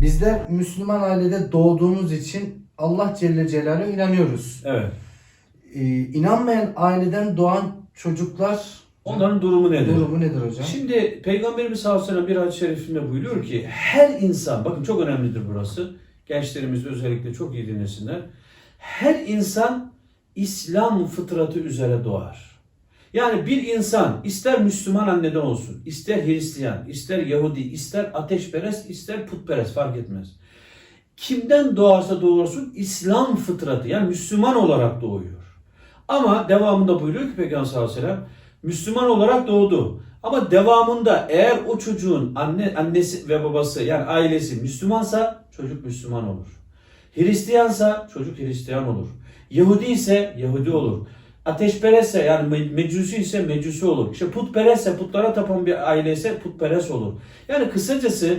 Bizler Müslüman ailede doğduğumuz için Allah Celle Celaluhu'ya inanıyoruz. Evet. Ee, inanmayan aileden doğan çocuklar Onların durumu nedir? durumu nedir hocam? Şimdi Peygamberimiz sallallahu aleyhi ve sellem bir hadis-i şerifinde buyuruyor ki her insan, bakın çok önemlidir burası. Gençlerimiz özellikle çok iyi dinlesinler. Her insan İslam fıtratı üzere doğar. Yani bir insan ister Müslüman anneden olsun, ister Hristiyan, ister Yahudi, ister ateşperest, ister putperest fark etmez. Kimden doğarsa doğursun İslam fıtratı yani Müslüman olarak doğuyor. Ama devamında buyuruyor ki Peygamber sallallahu aleyhi ve sellem Müslüman olarak doğdu. Ama devamında eğer o çocuğun anne annesi ve babası yani ailesi Müslümansa çocuk Müslüman olur. Hristiyansa çocuk Hristiyan olur. Yahudi ise Yahudi olur. Ateşperestse yani me- mecusi ise mecusi olur. İşte putperestse putlara tapan bir aile ise putperest olur. Yani kısacası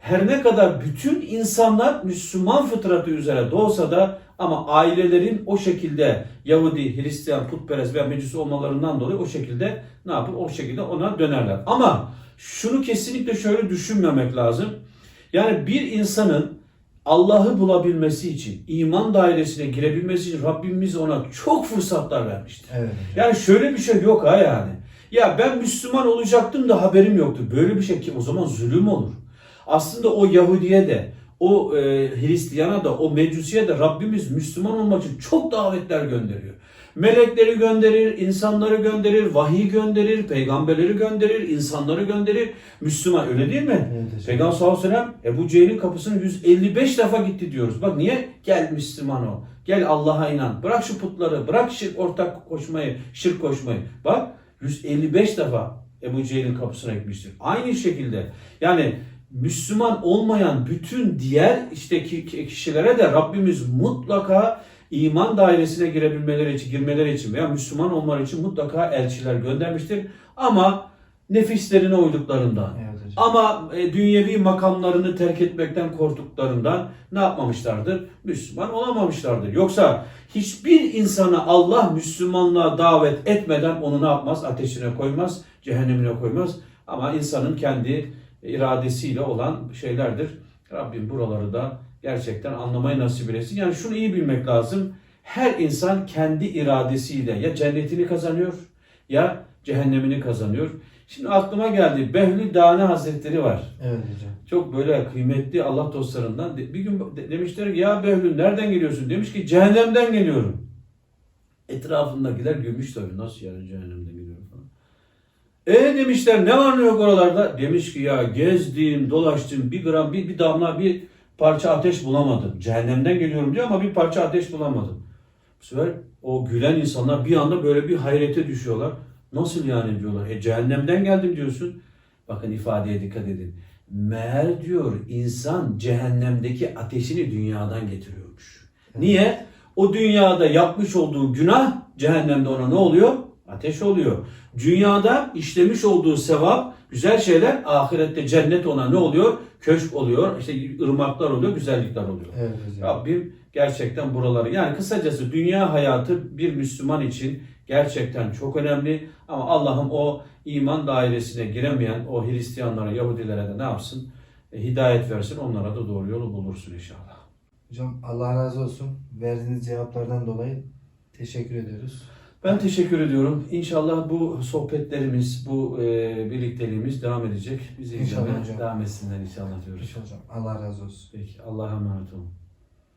her ne kadar bütün insanlar Müslüman fıtratı üzere doğsa da ama ailelerin o şekilde Yahudi, Hristiyan, putperest veya mecusi olmalarından dolayı o şekilde ne yapıp o şekilde ona dönerler. Ama şunu kesinlikle şöyle düşünmemek lazım. Yani bir insanın Allah'ı bulabilmesi için, iman dairesine girebilmesi için Rabbimiz ona çok fırsatlar vermiştir. Evet. Yani şöyle bir şey yok ha yani. Ya ben Müslüman olacaktım da haberim yoktu. Böyle bir şey ki o zaman zulüm olur. Aslında o Yahudiye de, o e, Hristiyana da, o Mecusiye de Rabbimiz Müslüman olmak için çok davetler gönderiyor. Melekleri gönderir, insanları gönderir, vahiy gönderir, peygamberleri gönderir, insanları gönderir. Müslüman öyle değil mi? Evet. Peygamber sallallahu aleyhi ve sellem Ebu Cehil'in kapısına 155 defa gitti diyoruz. Bak niye? Gel Müslüman ol. Gel Allah'a inan. Bırak şu putları. Bırak şirk ortak koşmayı, şirk koşmayı. Bak 155 defa Ebu Cehil'in kapısına gitmiştir. Aynı şekilde yani Müslüman olmayan bütün diğer işte ki- ki- kişilere de Rabbimiz mutlaka iman dairesine girebilmeleri için, girmeleri için veya Müslüman olmaları için mutlaka elçiler göndermiştir. Ama nefislerine uyduklarından, Evet hocam. ama e, dünyevi makamlarını terk etmekten korktuklarından ne yapmamışlardır? Müslüman olamamışlardır. Yoksa hiçbir insana Allah Müslümanlığa davet etmeden onu ne yapmaz? Ateşine koymaz, cehennemine koymaz. Ama insanın kendi iradesiyle olan şeylerdir. Rabbim buraları da gerçekten anlamayı nasip etsin. Yani şunu iyi bilmek lazım. Her insan kendi iradesiyle ya cennetini kazanıyor ya cehennemini kazanıyor. Şimdi aklıma geldi. Behlül Dane Hazretleri var. Evet hocam. Çok böyle kıymetli Allah dostlarından. Bir gün de- demişler ki ya Behlül nereden geliyorsun? Demiş ki cehennemden geliyorum. Etrafındakiler gülmüş tabii. Nasıl yani cehennemden. E demişler ne var ne yok oralarda? Demiş ki ya gezdim, dolaştım, bir gram, bir, bir damla, bir parça ateş bulamadım. Cehennemden geliyorum diyor ama bir parça ateş bulamadım. Bu sefer o gülen insanlar bir anda böyle bir hayrete düşüyorlar. Nasıl yani diyorlar. E cehennemden geldim diyorsun. Bakın ifadeye dikkat edin. Meğer diyor insan cehennemdeki ateşini dünyadan getiriyormuş. Niye? O dünyada yapmış olduğu günah cehennemde ona ne oluyor? Ateş oluyor. Dünyada işlemiş olduğu sevap, güzel şeyler ahirette cennet ona ne oluyor? Köşk oluyor, işte ırmaklar oluyor, güzellikler oluyor. Evet hocam. Rabbim gerçekten buraları yani kısacası dünya hayatı bir Müslüman için gerçekten çok önemli ama Allah'ım o iman dairesine giremeyen o Hristiyanlara, Yahudilere de ne yapsın? E, hidayet versin, onlara da doğru yolu bulursun inşallah. Hocam Allah razı olsun. Verdiğiniz cevaplardan dolayı teşekkür ediyoruz. Ben teşekkür ediyorum. İnşallah bu sohbetlerimiz, bu e, birlikteliğimiz devam edecek. Bizi İnşallah devam etsinler inşallah diyoruz. hocam. Allah razı olsun. Peki Allah'a emanet olun.